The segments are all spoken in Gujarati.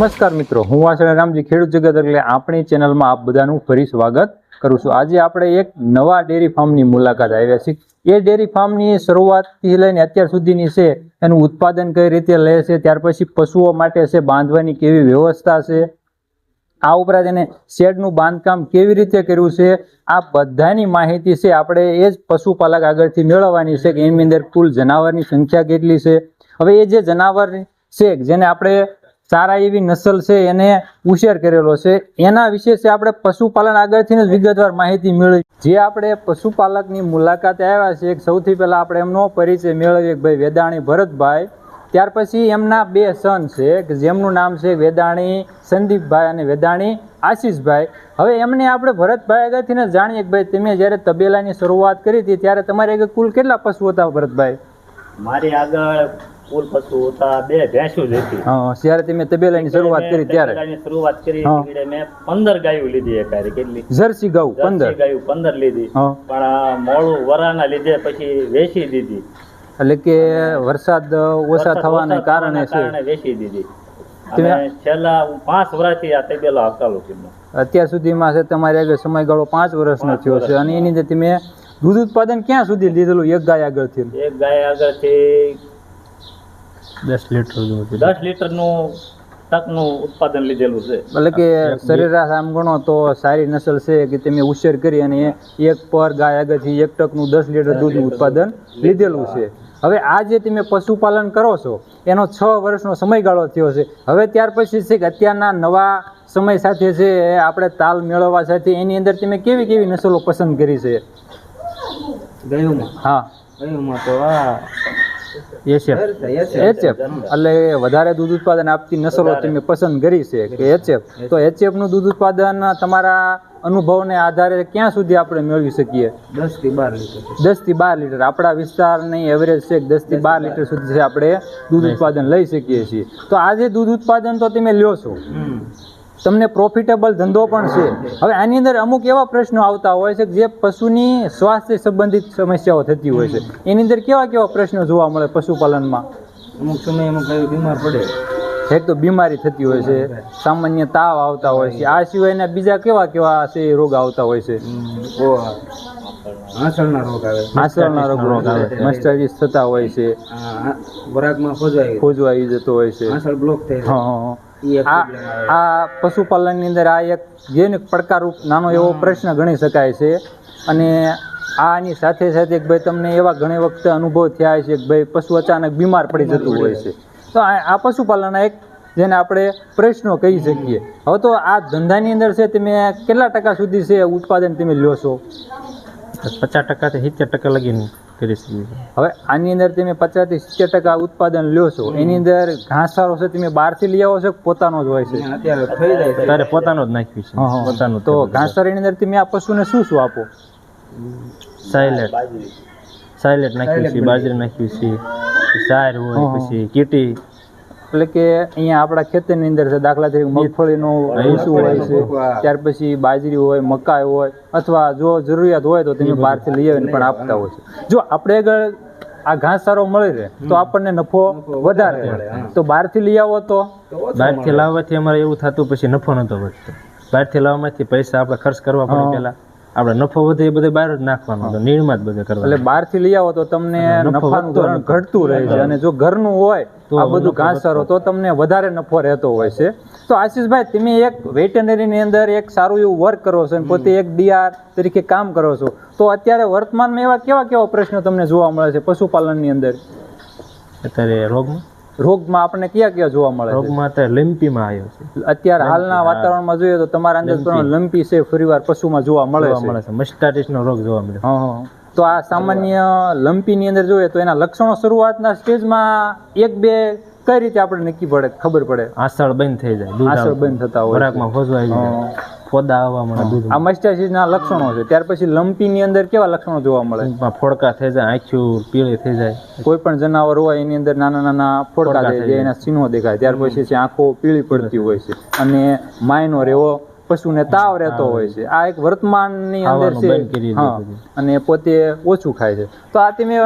નમસ્કાર મિત્રો, હું વાસણા રામજી ખેડૂત જગત એટલે આપણી ચેનલમાં આપ બધાનું ફરી સ્વાગત કરું છું. આજે આપણે એક નવા ડેરી ફાર્મની મુલાકાત આવ્યા છીએ. એ ડેરી ફાર્મની શરૂઆતથી લઈને અત્યાર સુધીની છે, એનું ઉત્પાદન કઈ રીતે લે છે, ત્યાર પછી પશુઓ માટે છે, બાંધવાની કેવી વ્યવસ્થા છે, આ ઉપરાંત એને શેડનું બાંધકામ કેવી રીતે કર્યું છે, આ બધાની માહિતી છે આપણે એ જ પશુપાલક આગળથી મેળવવાની છે કે એની અંદર કુલ જનાવરની સંખ્યા કેટલી છે. હવે એ જે જનાવર છે, જેને આપણે સારા એવી નસલ છે એને ઉછેર કરેલો છે. એના વિશે છે આપણે પશુપાલન આગળથી જ વિગતવાર માહિતી મેળવી. જે આપણે પશુપાલકની મુલાકાતે આવ્યા છે સૌથી પહેલાં આપણે એમનો પરિચય મેળવીએ ભાઈ વેદાણી ભરતભાઈ. ત્યાર પછી એમના બે સન છે, કે જેમનું નામ છે વેદાણી, સંદીપભાઈ અને વેદાણી આશીષભાઈ. હવે એમને આપણે ભરતભાઈ આગળથી ને જાણીએ કે ભાઈ તમે જ્યારે તબેલાની શરૂઆત કરી હતી, ત્યારે તમારે કુલ કેટલા પશુ હતા ભરતભાઈ? મારી આગળ કુલ પશુ હતા બે ભેંસું જ હતી. જ્યારે તમે તબેલાની શરૂઆત કરી ત્યારે? શરૂઆત કરી મેં પંદર ગાયું લીધી એકારે કેટલી? જર્સી ગાયું પંદર? ગાયું પંદર લીધી. પણ મોડું વરાના લીધે પછી વેચી દીધી. એટલે કે વરસાદ ઓછા થવાને કારણે છે. વેચી દીધી. તમે- છેલ્લા પાંચ વર્ષથી આ તબેલો હકાલું છું અત્યાર સુધીમાં છે તમારે આગળ સમયગાળો પાંચ વર્ષનો થયો છે. અને એની અંદર તમે દૂધ ઉત્પાદન ક્યાં સુધી લીધેલું? એક ગાય આગળથી. એક ગાય આગળથી દસ લીટર દસ લીટરનું તકનું ઉત્પાદન લીધેલું છે. એટલે કે સરેરાશ આમ ગણો તો સારી નસલ છે કે તમે ઉછેર કરી અને એક પર ગાય આગળથી એક ટકનું દસ લીટર દૂધનું ઉત્પાદન લીધેલું છે. હવે આ જે તમે પશુપાલન કરો છો એનો છ વર્ષનો સમયગાળો થયો છે. હવે ત્યાર પછી છે કે અત્યારના નવા સમય સાથે છે એ આપણે તાલ મેળવવા સાથે એની અંદર તમે કેવી કેવી નસલો પસંદ કરી છે? ગયુંમાં હા. ગયુંમાં તો આ એચએફ એચએફ એટલે વધારે દૂધ ઉત્પાદન આપતી નસલો તમે પસંદ કરી છે કે એચએફ તો એચએફનું દૂધ ઉત્પાદન તમારા અનુભવને આધારે ક્યાં સુધી આપણે મેળવી શકીએ? દસથી બાર લીટર દસથી બાર લીટર. આપણા વિસ્તારની એવરેજ છે દસથી બાર લીટર સુધી આપણે દૂધ ઉત્પાદન લઈ શકીએ છીએ. તો આજે દૂધ ઉત્પાદન તો તમે લ્યો છો. તમને પ્રોફિટેબલ ધંધો પણ છે. હવે આની અંદર અમુક એવા પ્રશ્નો આવતા હોય છે કે જે પશુની સ્વાસ્થ્ય સંબંધિત સમસ્યાઓ થતી હોય છે. એની અંદર કેવા કેવા પ્રશ્નો જોવા મળે પશુપાલનમાં? અમુક સમય અમુક ગાયો બીમાર પડે. એક તો બીમારી થતી હોય છે. સામાન્ય તાવ આવતા હોય છે. આ સિવાયના બીજા કેવા કેવા છે રોગ આવતા હોય છે? ઓ રોગ આવે. આસળના રોગ રોગ આવે. મસ્ટાઇટિસ થતા હોય છે. ખોજવાય જતો હોય છે. આંસળ બ્લોક થાય હા હા, આ આ પશુપાલનની અંદર આ એક જેને પડકારરૂપ નાનો એવો પ્રશ્ન ગણી શકાય છે. અને આની સાથે સાથે એક ભાઈ તમને એવા ઘણી વખતે અનુભવ થયા છે કે ભાઈ પશુ અચાનક બીમાર પડી જતું હોય છે. તો આ પશુપાલન પશુપાલનના એક જેને આપણે પ્રશ્નો કહી શકીએ. હવે તો આ ધંધાની અંદર છે તમે કેટલા ટકા સુધી છે ઉત્પાદન તમે લ્યો છો? પચાસ ટકાથી સિત્તેર ટકા લગીને કરી શકીએ હવે આની અંદર તમે પચાસથી સિત્તેર ટકા ઉત્પાદન લ્યો છો એની અંદર ઘાસચારો છે તમે બહારથી લઈ આવો છો પોતાનો જ હોય છે? ત્યારે અત્યારે પોતાનું જ નાખ્યું છે. પોતાનું તો ઘાસચારાની અંદર તમે આ પશુને શું શું આપો? સાયલેટ. સાયલેટ નાખ્યું છે બાજરી નાખ્યું છે સાર હોય. પછી કીટી. એટલે કે અહીંયા આપણા ખેતરની અંદર છે દાખલા તરીકે મગફળીનું ભૂસું હોય છે ત્યાર પછી બાજરી હોય મકાઈ હોય અથવા જો જરૂરિયાત હોય તો તેને બહારથી લઈ આવીને પણ આપતા હોય છે. જો આપણે આગળ આ ઘાસચારો મળી રહે તો આપણને નફો વધારે તો બહારથી લઈ આવો તો? બહારથી લાવવાથી અમારે એવું થતું પછી નફો નતો વધતો. બહારથી લાવવામાંથી પૈસા આપણે ખર્ચ કરવા પડે હા. આપણે નફો વધે એ બધે બહાર જ નાખવાનો હતો નીણમાં જ બધે એટલે બહારથી લઈ આવો તો તમને નફાનું ધોરણ ઘટતું રહે છે અને જો ઘરનું હોય તો આ બધું ઘાસચારો તો તમને વધારે નફો રહેતો હોય છે. તો આશીષભાઈ તમે એક વેટનરીની અંદર એક સારું એવું વર્ક કરો છો અને પોતે એક ડીઆર તરીકે કામ કરો છો. તો અત્યારે વર્તમાનમાં એવા કેવા કેવા પ્રશ્નો તમને જોવા મળે છે પશુપાલનની અંદર? અત્યારે રોગમાં? રોગમાં આપણને ક્યાં ક્યાં જોવા મળે રોગમાં અત્યારે લીમ્પીમાં આવ્યો છે. અત્યારે હાલના વાતાવરણમાં જોઈએ તો તમારા અંદર પણ લંપી છે ફરીવાર પશુમાં જોવા મળે છે? મળે છે. મસ્ટાટિસનો રોગ જોવા મળે. તો આ સામાન્ય લંપીની અંદર જોઈએ તો એના લક્ષણો શરૂઆતના સ્ટેજમાં એક બે કઈ રીતે આપણે નક્કી પડે? ખબર પડે? આસળ બંધ થઈ જાય. આસળ બંધ થતા હોય. ખોરાકમાં ફોજવાઈ જાય. ફોદા આવવા મળે દૂધ આ મસ્ટાસીસના લક્ષણો છે. ત્યાર પછી લંપીની અંદર કેવા લક્ષણો જોવા મળે? ફોડકા થઈ જાય આંખ્યું પીળી થઈ જાય. કોઈ પણ જનાવર હોય એની અંદર નાના નાના ફોડકા થઈ જાય. એના ચિહ્નો દેખાય. ત્યાર પછી છે આંખો પીળી પડતી હોય છે. અને માયનો રેવો પશુને તાવ રહેતો હોય છે. આ એક વર્તમાનની અંદર છે. અને પોતે ઓછું ખાય છે. તો આ તમે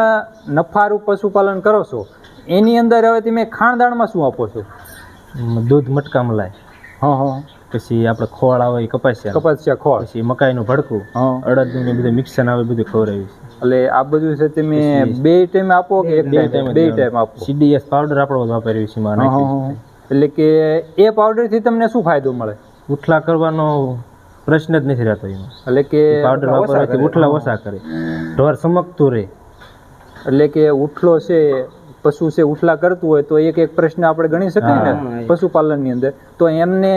નફારૂપ પશુપાલન કરો છો. એની અંદર હવે તમે ખાણદાણમાં શું આપો છો? દૂધ મટકા મલાય હા હા. પછી આપણે ખોળ આવે કપાસિયા કપાસિયા ખોળ પછી મકાઈનું ભડકું અડદનું ને બધું મિક્સર આવે બધું ખવડાવ્યું છે એટલે આ બધું છે તમે બે ટાઈમ આપો કે એક બે ટાઈમ બે ટાઈમ આપો. સીડીએસ પાવડર આપણે વાપર્યું છે એમાં હા, નાખ્યું હા, હા. એટલે કે એ પાવડરથી તમને શું ફાયદો મળે. ઉઠલા કરવાનો પ્રશ્ન જ નથી રહેતો એમાં. એટલે કે પાવડર વાપરવાથી ઉઠલા ઓછા કરે. ઢોર સમકતું રહે. એટલે કે ઉઠલો છે પશુ છે ઉઠલા કરતું હોય તો એક એક પ્રશ્ન આપણે ગણી શકાય ને પશુપાલનની અંદર. તો એમને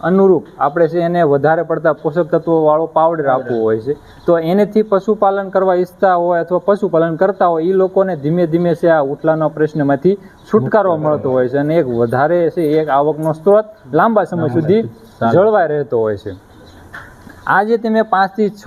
અનુરૂપ આપણે છે એને વધારે પડતા પોષક તત્વોવાળો પાવડર આપવો હોય છે. તો એનેથી પશુપાલન કરવા ઈચ્છતા હોય અથવા પશુપાલન કરતા હોય એ લોકોને ધીમે ધીમે છે આ ઉઠલાના પ્રશ્નમાંથી છુટકારો મળતો હોય છે અને એક વધારે છે એક આવકનો સ્ત્રોત લાંબા સમય સુધી જળવાઈ રહેતો હોય છે. આજે તે તમે પાંચથી છ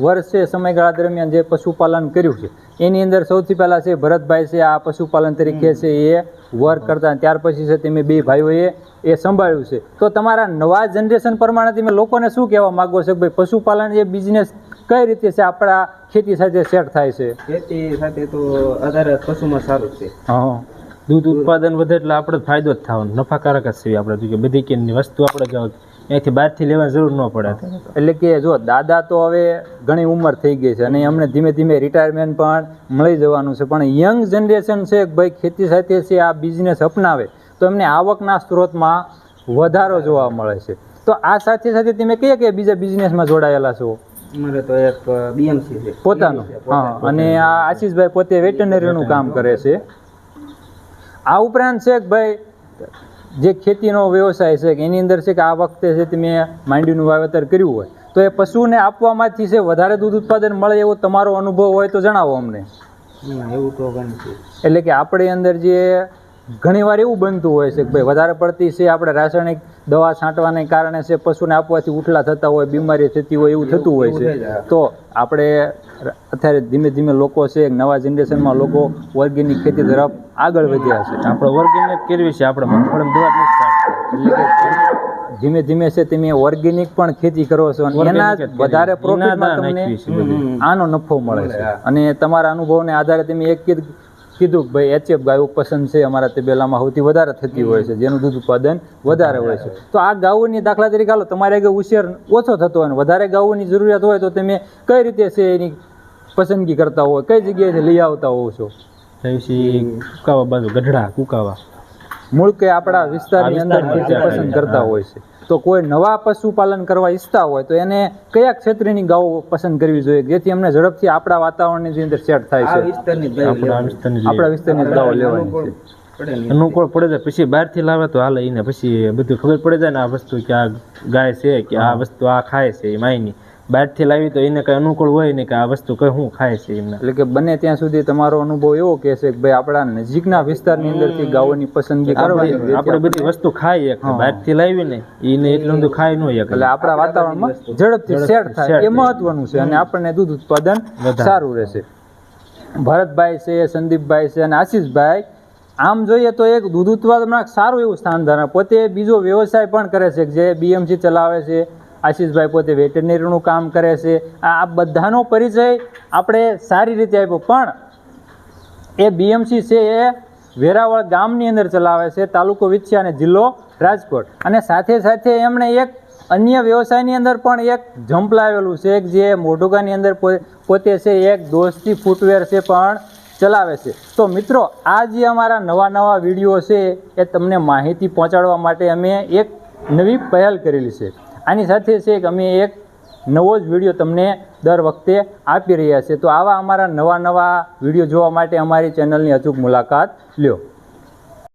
વર્ષે સમયગાળા દરમિયાન જે પશુપાલન કર્યું છે. એની અંદર સૌથી પહેલાં છે ભરતભાઈ છે આ પશુપાલન તરીકે છે એ વર્ક કરતા ત્યાર પછી છે તમે બે ભાઈઓએ એ સંભાળ્યું છે. તો તમારા નવા જનરેશન પ્રમાણે તમે લોકોને શું કહેવા માગો છો કે ભાઈ પશુપાલન એ બિઝનેસ કઈ રીતે છે આપણા ખેતી સાથે સેટ થાય છે? ખેતી સાથે તો આધારે પશુમાં સારું જ છે. હા દૂધ ઉત્પાદન વધે એટલે આપણે ફાયદો જ થવાનો નફાકારક જ છે આપણે જો કે બધી કેની વસ્તુ આપણે જો અહીંયાથી બહારથી લેવાની જરૂર ન પડે. એટલે કે જો દાદા તો હવે ઘણી ઉંમર થઈ ગઈ છે અને એમને ધીમે ધીમે રિટાયરમેન્ટ પણ મળી જવાનું છે. પણ યંગ જનરેશન છે કે ભાઈ ખેતી સાથે છે આ બિઝનેસ અપનાવે તો એમને આવકના સ્ત્રોતમાં વધારો જોવા મળે છે. તો આ સાથે સાથે તમે કયા કયા બીજા બિઝનેસમાં જોડાયેલા છો? અમારે તો એક બીએમસી છે. પોતાનું? હા અને આ આશીષભાઈ પોતે વેટનરીનું કામ કરે છે. આ ઉપરાંત છે કે ભાઈ જે ખેતીનો વ્યવસાય છે કે એની અંદર છે કે આ વખતે છે મેં માંડવીનું વાવેતર કર્યું હોય તો એ પશુને આપવામાંથી છે વધારે દૂધ ઉત્પાદન મળે એવો તમારો અનુભવ હોય તો જણાવો અમને. એવું તો એટલે કે આપણી અંદર જે ઘણીવાર એવું બનતું હોય છે કે ભાઈ વધારે પડતી છે આપણે રાસાયણિક દવા છાંટવાને કારણે છે પશુને આપવાથી ઉઠલા થતા હોય બીમારી થતી હોય એવું થતું હોય છે. તો આપણે અત્યારે ધીમે ધીમે લોકો છે નવા જનરેશનમાં લોકો ઓર્ગેનિક ખેતી તરફ આગળ વધ્યા છે. આપણે ઓર્ગેનિક કરવી છે આપણે મગફળી દવા નથી એટલે કે ધીમે ધીમે છે તમે ઓર્ગેનિક પણ ખેતી કરો છો અને એના. વધારે પ્રોફિટમાં તમને. આનો નફો મળે મળે, છે અને તમારા અનુભવને આધારે તમે એક કીધ- કીધું કે ભાઈ એચએફ ગાયો પસંદ છે, અમારા તબેલામાં સૌથી વધારે થતી હોય છે, જેનું દૂધ ઉત્પાદન વધારે હોય છે. તો આ ગાઉની દાખલા તરીકે હાલો, તમારે આગળ ઉછેર ઓછો થતો હોય વધારે ગાઉની જરૂરિયાત હોય તો તમે કઈ રીતે છે એની પસંદગી કરતા હોય, કઈ જગ્યાએથી લઈ આવતા હોવ છો? પછી કુકાવા બાજુ, ગઢડા, કુકાવા. મૂળ કે આપણા વિસ્તારની અંદર પસંદ કરતા હોય છે. તો કોઈ નવા પશુપાલન કરવા ઈચ્છતા હોય તો એને કયા ક્ષેત્રની ગાઓ પસંદ કરવી જોઈએ? જેથી અમને ઝડપથી આપણા વાતાવરણની અંદર સેટ થાય છે. જ આપણા વિસ્તારની ગાઓ જ લેવાની છે. અનુકૂળ પડે છે. પછી બહારથી લાવે તો હાલે એને પછી બધું ખબર પડે જાય ને આ વસ્તુ કે આ ગાય છે કે આ વસ્તુ આ ખાય છે એ માયની બહારથી લાવી તો એને કંઈ અનુકૂળ હોય ને કે આ વસ્તુ કઈ શું ખાય છે એમને. એટલે કે બને ત્યાં સુધી તમારો અનુભવ એવો કે છે કે ભાઈ આપણા નજીકના વિસ્તારની અંદરથી ગાયોની પસંદગી કરવાની આપણે બધી વસ્તુ ખાઈએ બહારથી લાવીને એને એટલું બધું ખાઈ ન હોય એટલે આપણા વાતાવરણમાં ઝડપથી સેટ થાય એ મહત્વનું છે અને આપણને દૂધ ઉત્પાદન સારું રહેશે. ભરતભાઈ છે સંદીપભાઈ છે અને આશીષભાઈ. આમ જોઈએ તો એક દૂધ ઉત્પાદનમાં સારું એવું સ્થાન ધરાવે પોતે બીજો વ્યવસાય પણ કરે છે જે બીએમસી ચલાવે છે. આશીષભાઈ પોતે વેટરનરીનું કામ કરે છે. આ બધાનો પરિચય આપણે સારી રીતે આપ્યો. પણ એ બીએમસી છે એ વેરાવળ ગામની અંદર ચલાવે છે, તાલુકો વિછિયા અને જિલ્લો રાજકોટ. અને સાથે સાથે એમણે એક અન્ય વ્યવસાયની અંદર પણ એક જમ્પ લાવેલું છે. જે મોઢુગાની અંદર પોતે છે, એક દોસ્તી ફૂટવેર છે પણ ચલાવે છે. તો મિત્રો, આ જે અમારા નવા નવા વીડિયો છે એ તમને માહિતી પહોંચાડવા માટે અમે એક નવી પહેલ કરેલી છે. આની સાથે છે કે અમે એક નવો જ વીડિયો તમને દર વખતે આપી રહ્યા છે તો આવા અમારા નવા નવા વીડિયો જોવા માટે અમારી ચેનલની અચૂક મુલાકાત લ્યો.